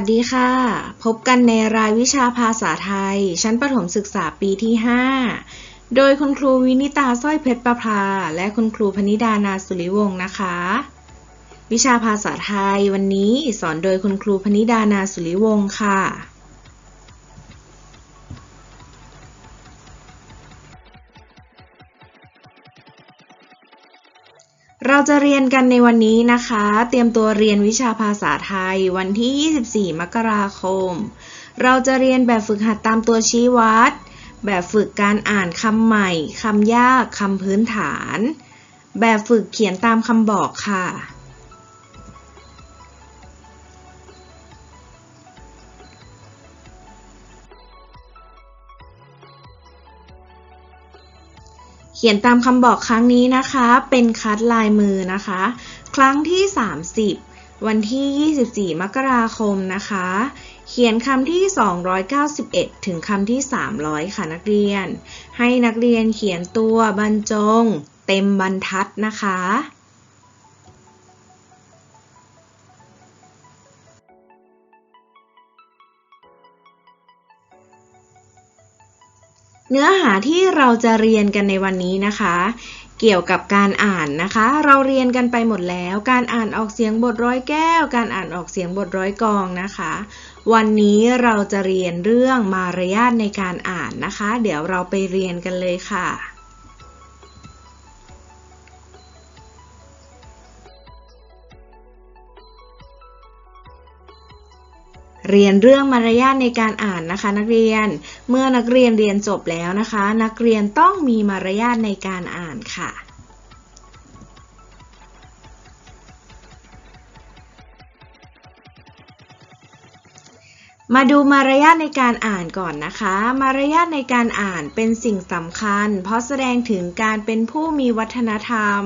สวัสดีค่ะ พบกันในรายวิชาภาษาไทย ชั้นประถมศึกษาปีที่ 5 โดยคุณครูวินิตาสร้อยเพชรประภา และคุณครูพนิดานาสุริวงศ์นะคะ วิชาภาษาไทยวันนี้สอนโดยคุณครูพนิดานาสุริวงศ์ค่ะ เราจะเรียนกันในวันนี้นะคะ เตรียมตัวเรียนวิชาภาษาไทยวันที่ 24 มกราคม เราจะเรียนแบบฝึกหัดตามตัวชี้วัด แบบฝึกการอ่านคำใหม่ คำยาก คำพื้นฐาน แบบฝึกเขียนตามคำบอกค่ะ ขียนตามคำบอกครั้งนี้นะคะ เป็นคัดลายมือนะคะ ครั้งที่ 30 วันที่ 24 มกราคมนะคะ เขียนคำที่ 291 ถึงคำที่ 300 ค่ะนักเรียน ให้นักเรียนเขียนตัวบรรจง เต็มบรรทัดนะคะ เนื้อหาที่เราจะเรียนกันในวันนี้นะคะ เกี่ยวกับการอ่านนะคะ เราเรียนกันไปหมดแล้ว การอ่านออกเสียงบทร้อยแก้ว การอ่านออกเสียงบทร้อยกองนะคะ วันนี้เราจะเรียนเรื่องมารยาทในการอ่านนะคะ เดี๋ยวเราไปเรียนกันเลยค่ะ เรียนเรื่องมารยาทในการอ่านนะคะ นักเรียน เมื่อนักเรียนเรียนจบแล้วนะคะ นักเรียนต้องมีมารยาทในการอ่านค่ะมาดูมารยาทในการอ่านก่อนนะคะ มารยาทในการอ่านเป็นสิ่งสำคัญ เพราะแสดงถึงการเป็นผู้มีวัฒนธรรม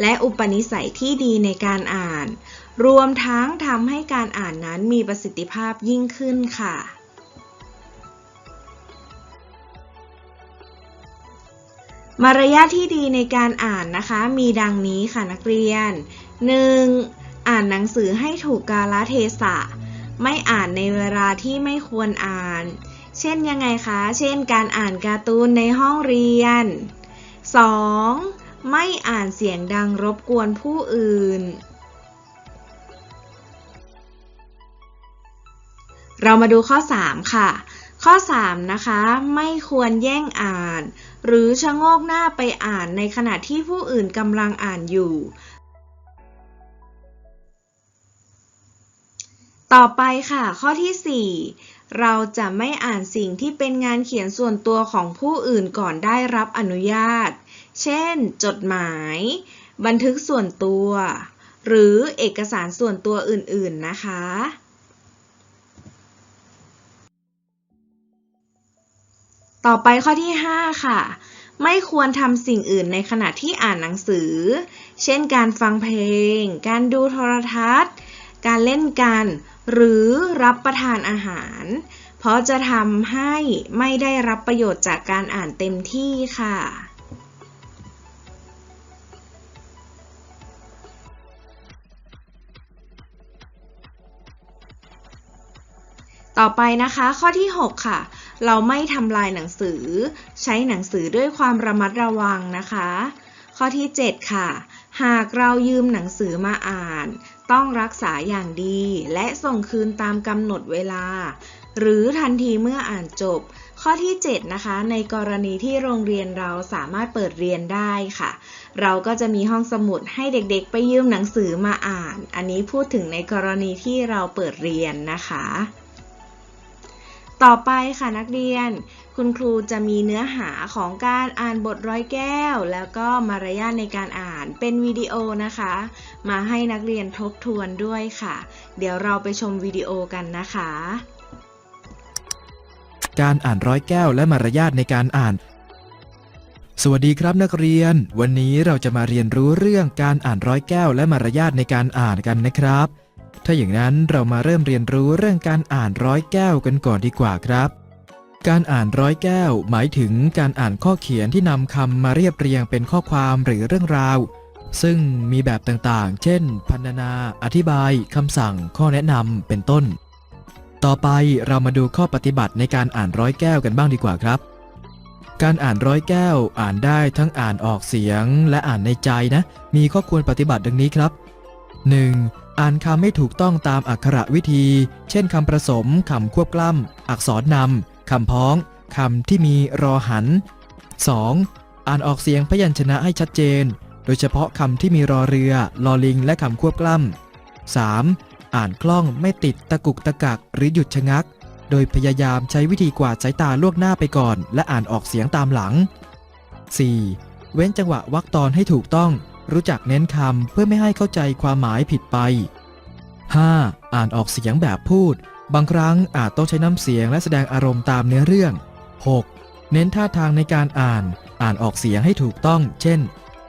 และอุปนิสัยที่ดีในการอ่าน รวมทั้งทำให้การอ่านนั้นมีประสิทธิภาพยิ่งขึ้นค่ะ มารยาทที่ดีในการอ่านนะคะ มีดังนี้ค่ะนักเรียน 1. อ่านหนังสือให้ถูกกาลเทศะ ไม่อ่านในเวลาที่ไม่ควรอ่าน เช่นยังไงคะ เช่น การอ่านการ์ตูนในห้องเรียน 2. ไม่อ่านเสียงดังรบกวนผู้อื่น เรามาดูข้อ 3 ค่ะ ข้อ 3 นะคะ ไม่ควรแย่งอ่าน หรือชะโงกหน้าไปอ่านในขณะที่ผู้อื่นกำลังอ่านอยู่ ต่อไปค่ะ ข้อที่ 4 เราจะไม่อ่านสิ่งที่เป็นงานเขียนส่วนตัวของผู้อื่นก่อนได้รับอนุญาต เช่น จดหมาย บันทึกส่วนตัว หรือเอกสารส่วนตัวอื่น ๆ นะคะ ต่อไปข้อที่ 5 ค่ะ ไม่ควรทำสิ่งอื่นในขณะที่อ่านหนังสือ เช่นการฟังเพลง การดูโทรทัศน์ การเล่นกัน หรือรับประทานอาหาร เพราะจะทำให้ไม่ได้รับประโยชน์จากการอ่านเต็มที่ค่ะต่อไปนะคะข้อที่ 6 ค่ะ เราไม่ทำลายหนังสือ ใช้หนังสือด้วยความระมัดระวังนะคะ ข้อที่ 7 ค่ะ หากเรายืมหนังสือมาอ่าน ต้องรักษาอย่างดี และส่งคืนตามกำหนดเวลา หรือทันทีเมื่ออ่านจบ ข้อที่ 7 นะคะ ในกรณีที่โรงเรียนเราสามารถเปิดเรียนได้ค่ะ เราก็จะมีห้องสมุดให้เด็กๆ ไปยืมหนังสือมาอ่าน อันนี้พูดถึงในกรณีที่เราเปิดเรียนนะคะ ต่อไปค่ะนักเรียน คุณครูจะมีเนื้อหาของการอ่านบทร้อยแก้ว แล้วก็มารยาทในการอ่านเป็นวิดีโอนะคะ มาให้นักเรียนทบทวนด้วยค่ะ เดี๋ยวเราไปชมวิดีโอกันนะคะ การอ่านร้อยแก้วและมารยาทในการอ่าน สวัสดีครับนักเรียน วันนี้เราจะมาเรียนรู้เรื่องการอ่านร้อยแก้วและมารยาทในการอ่านกันนะครับ ถ้าอย่างนั้นเรามาเริ่มเรียนรู้เรื่องการอ่านร้อยแก้วกันก่อนดีกว่าครับ การอ่านร้อยแก้ว หมายถึงการอ่านข้อเขียนที่นำคำมาเรียบเรียงเป็นข้อความหรือเรื่องราว ซึ่งมีแบบต่างๆ เช่น พรรณนา อธิบายคำสั่ง ข้อแนะนำเป็นต้น ต่อไปเรามาดูข้อปฏิบัติในการอ่านร้อยแก้วกันบ้างดีกว่าครับ การอ่านร้อยแก้วอ่านได้ทั้งอ่านออกเสียงและอ่านในใจนะ มีข้อควรปฏิบัติดังนี้ครับ 1. อ่านคำไม่ถูกต้องตามอักขระวิธี เช่นคำประสมคำควบกล้ำ อักษรนำคำพ้องคำที่มีรอหัน 2. อ่านออกเสียงพยัญชนะให้ชัดเจน โดยเฉพาะคำที่มีรอเรือ ลอลิง และคำควบกล้ำ 3. อ่านคล่องไม่ติดตะกุกตะกักหรือหยุดชะงัก โดยพยายามใช้วิธีกวาดสายตาล่วงหน้าไปก่อน และอ่านออกเสียงตามหลัง 4. เว้นจังหวะวรรคตอนให้ถูกต้อง รู้จักเน้นคำเพื่อไม่ให้เข้าใจความหมายผิดไป 5. อ่านออกเสียงแบบพูด บางครั้งอาจต้องใช้น้ำเสียงและแสดงอารมณ์ตามเนื้อเรื่อง 6. เน้นท่าทางในการอ่าน อ่านออกเสียงให้ถูกต้อง เช่น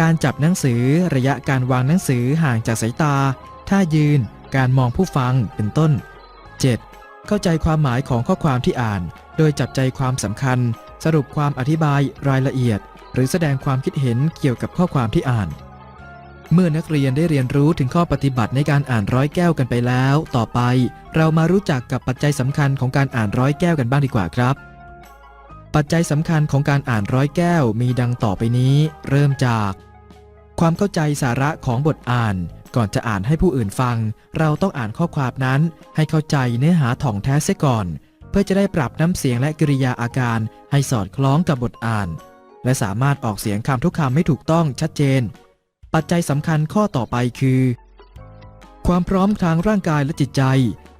การจับหนังสือ ระยะการวางหนังสือห่างจากสายตา ท่ายืน การมองผู้ฟัง เป็นต้น 7. เข้าใจความหมายของข้อความที่อ่าน โดยจับใจความสำคัญ สรุปความอธิบายรายละเอียด หรือแสดงความคิดเห็นเกี่ยวกับข้อความที่อ่าน เมื่อนักเรียนได้เรียนรู้ถึงข้อปฏิบัติในการอ่านร้อยแก้วกันไปแล้ว ต่อไปเรามารู้จักกับปัจจัยสำคัญของการอ่านร้อยแก้วกันบ้างดีกว่าครับ ปัจจัยสำคัญของการอ่านร้อยแก้วมีดังต่อไปนี้ เริ่มจาก ความเข้าใจสาระของบทอ่าน ก่อนจะอ่านให้ผู้อื่นฟัง เราต้องอ่านข้อความนั้น ให้เข้าใจเนื้อหาถ่องแท้เสียก่อน เพื่อจะได้ปรับน้ำเสียงและกริยาอาการให้สอดคล้องกับบทอ่าน และสามารถออกเสียงคำทุกคำให้ถูกต้องชัดเจน ปัจจัยสำคัญข้อต่อไปคือ ความพร้อมทางร่างกายและจิตใจ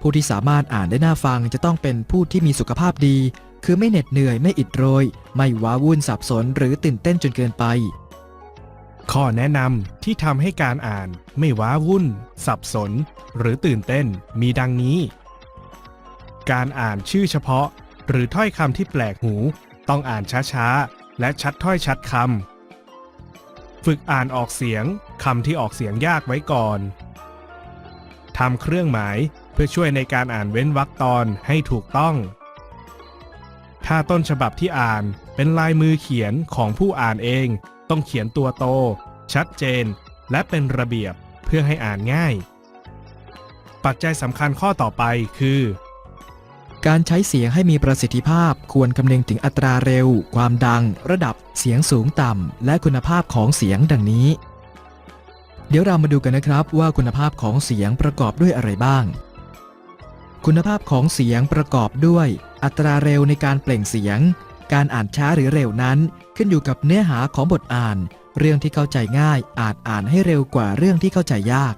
ผู้ที่สามารถอ่านได้น่าฟังจะต้องเป็นผู้ที่มีสุขภาพดี คือไม่เหน็ดเหนื่อยไม่อิดโรย ไม่ว้าวุ่นสับสนหรือตื่นเต้นจนเกินไป ข้อแนะนำที่ทำให้การอ่านไม่ว้าวุ่น สับสน หรือตื่นเต้นมีดังนี้ การอ่านชื่อเฉพาะ หรือถ้อยคำที่แปลกหู ต้องอ่านช้าๆและชัดถ้อยชัดคำ ฝึกอ่านออกเสียงคำที่ออกเสียงยากไว้ก่อนทำเครื่องหมายเพื่อช่วยในการอ่านเว้นวรรคตอนให้ถูกต้อง ถ้าต้นฉบับที่อ่านเป็นลายมือเขียนของผู้อ่านเอง ต้องเขียนตัวโต ชัดเจน และเป็นระเบียบเพื่อให้อ่านง่าย ปัจจัยสำคัญข้อต่อไปคือ การใช้เสียงให้มีประสิทธิภาพควรคำนึงถึงอัตราเร็ว ความดัง ระดับ เสียงสูงต่ำ และคุณภาพของเสียงดังนี้ เดี๋ยวเรามาดูกันนะครับว่าคุณภาพของเสียงประกอบด้วยอะไรบ้าง คุณภาพของเสียงประกอบด้วย อัตราเร็วในการเปล่งเสียง การอ่านช้าหรือเร็วนั้น ขึ้นอยู่กับเนื้อหาของบทอ่าน เรื่องที่เข้าใจง่ายอาจอ่านให้เร็วกว่าเรื่องที่เข้าใจยาก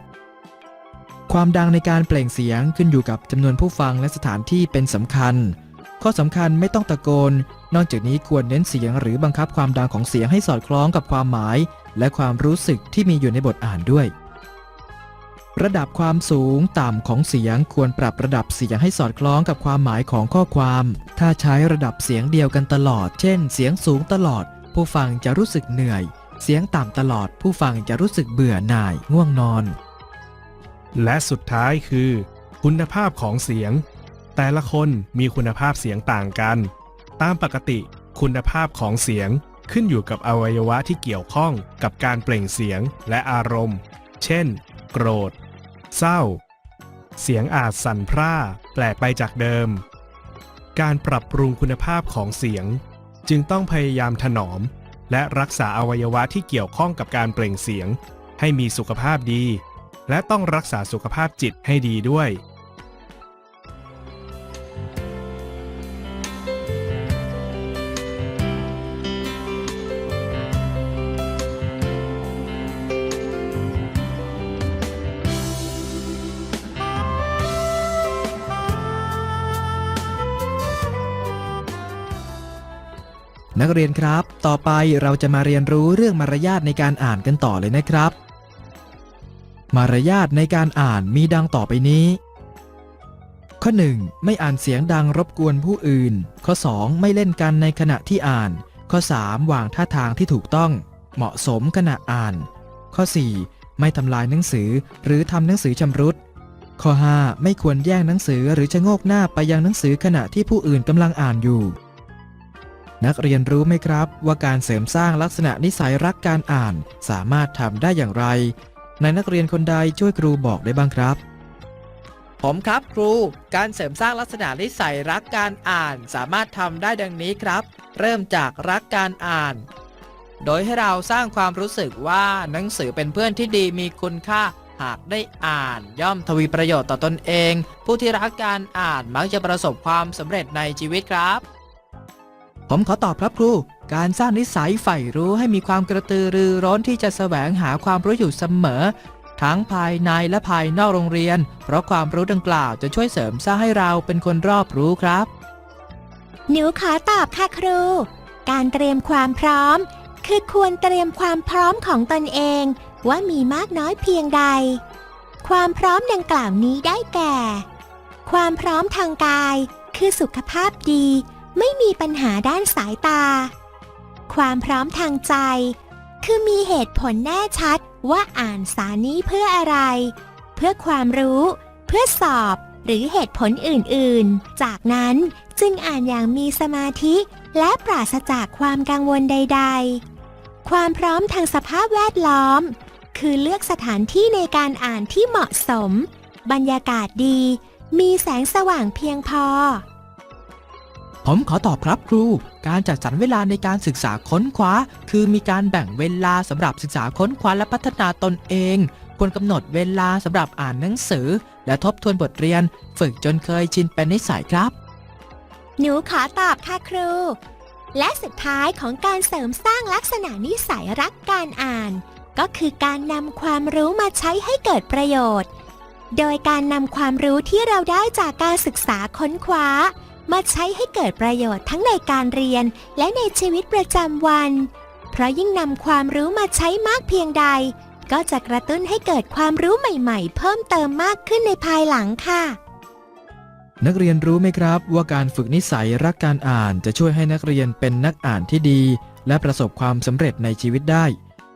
ความดังในการเปล่งเสียงขึ้นอยู่กับจำนวนผู้ฟังและสถานที่เป็นสำคัญ ข้อสำคัญไม่ต้องตะโกน นอกจากนี้ควรเน้นเสียงหรือบังคับความดังของเสียงให้สอดคล้องกับความหมาย และความรู้สึกที่มีอยู่ในบทอ่านด้วย ระดับความสูงต่ำของเสียงควรปรับระดับเสียงให้สอดคล้องกับความหมายของข้อความ ถ้าใช้ระดับเสียงเดียวกันตลอด เช่น เสียงสูงตลอด ผู้ฟังจะรู้สึกเหนื่อย เสียงต่ำตลอด ผู้ฟังจะรู้สึกเบื่อหน่าย ง่วงนอน และสุดท้ายคือ คุณภาพของเสียง แต่ละคนมีคุณภาพเสียงต่างกัน ตามปกติ คุณภาพของเสียงขึ้นอยู่กับอวัยวะที่เกี่ยวข้องกับการเปล่งเสียงและอารมณ์ เช่น โกรธ เศร้า เสียงอาจสั่นพร่าแปลกไปจากเดิม การปรับปรุงคุณภาพของเสียง จึงต้องพยายามถนอม และรักษาอวัยวะที่เกี่ยวข้องกับการเปล่งเสียง ให้มีสุขภาพดี และต้องรักษาสุขภาพจิตให้ดีด้วย นักเรียนครับ ต่อไปเราจะมาเรียนรู้เรื่องมารยาทในการอ่านกันต่อเลยนะครับ มารยาทในการอ่านมีดังต่อไปนี้ ข้อ 1. ไม่อ่านเสียงดังรบกวนผู้อื่น ข้อ 2. ไม่เล่นกันในขณะที่อ่าน ข้อ 3. วางท่าทางที่ถูกต้อง เหมาะสมขณะอ่าน ข้อ 4. ไม่ทำลายหนังสือหรือทำหนังสือชำรุด ข้อ 5. ไม่ควรแย่งหนังสือหรือชะโงกหน้าไปยังหนังสือขณะที่ผู้อื่นกำลังอ่านอยู่ นักเรียนรู้ไหมครับ ว่าการเสริมสร้างลักษณะนิสัยรักการอ่าน สามารถทำได้อย่างไร ในนักเรียนคนใดช่วยครูบอกได้บ้างครับ ผมครับครู การเสริมสร้างลักษณะนิสัยรักการอ่านสามารถทำได้ดังนี้ครับ เริ่มจากรักการอ่าน โดยให้เราสร้างความรู้สึกว่าหนังสือเป็นเพื่อนที่ดีมีคุณค่าหากได้อ่านย่อมทวีประโยชน์ต่อตนเอง ผู้ที่รักการอ่านมักจะประสบความสำเร็จในชีวิตครับ ผมขอตอบครับครู การสร้างนิสัยใฝ่รู้ให้มีความกระตือรือร้นที่จะแสวงหาความรู้อยู่เสมอ ทั้งภายในและภายนอกโรงเรียน เพราะความรู้ดังกล่าวจะช่วยเสริมสร้างให้เราเป็นคนรอบรู้ครับ หนูขอตอบค่ะครู การเตรียมความพร้อม คือควรเตรียมความพร้อมของตนเอง ว่ามีมากน้อยเพียงใด ความพร้อมดังกล่าวนี้ได้แก่ ความพร้อมทางกาย คือสุขภาพดี ไม่มีปัญหาด้านสายตา ความพร้อมทางใจ คือมีเหตุผลแน่ชัดว่าอ่านสารนี้เพื่ออะไร เพื่อความรู้ เพื่อสอบ หรือเหตุผลอื่นๆ จากนั้นจึงอ่านอย่างมีสมาธิและปราศจากความกังวลใด ๆ ความพร้อมทางสภาพแวดล้อม คือเลือกสถานที่ในการอ่านที่เหมาะสม บรรยากาศดี มีแสงสว่างเพียงพอ ผมขอตอบครับครู การจัดสรรเวลาในการศึกษาค้นคว้า คือมีการแบ่งเวลาสำหรับศึกษาค้นคว้าและพัฒนาตนเอง ควรกำหนดเวลาสำหรับอ่านหนังสือ และทบทวนบทเรียน ฝึกจนเคยชินเป็นนิสัยครับ หนูขอตอบค่ะครู และสุดท้ายของการเสริมสร้างลักษณะนิสัยรักการอ่าน ก็คือการนำความรู้มาใช้ให้เกิดประโยชน์ โดยการนำความรู้ที่เราได้จากการศึกษาค้นคว้า มาใช้ให้เกิดประโยชน์ทั้งในการเรียนและในชีวิตประจำวัน เพราะยิ่งนำความรู้มาใช้มากเพียงใด ก็จะกระตุ้นให้เกิดความรู้ใหม่ ๆ เพิ่มเติมมากขึ้นในภายหลังค่ะ นักเรียนรู้ไหมครับว่าการฝึกนิสัยรักการอ่านจะช่วยให้นักเรียนเป็นนักอ่านที่ดี และประสบความสำเร็จในชีวิตได้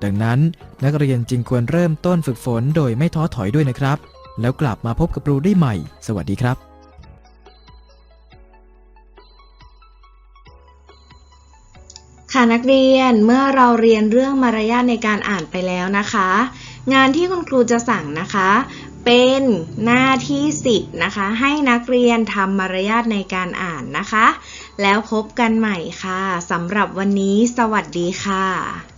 ดังนั้นนักเรียนจึงควรเริ่มต้นฝึกฝนโดยไม่ท้อถอยด้วยนะครับ แล้วกลับมาพบกับครูได้ใหม่ สวัสดีครับ ค่ะนักเรียนเมื่อเราเรียนเรื่องมารยาทในการอ่านไปแล้วนะคะ งานที่คุณครูจะสั่งนะคะ เป็นหน้าที่สิบนะคะ ให้นักเรียนทำมารยาทในการอ่านนะคะ แล้วพบกันใหม่ค่ะสำหรับวันนี้ สวัสดีค่ะ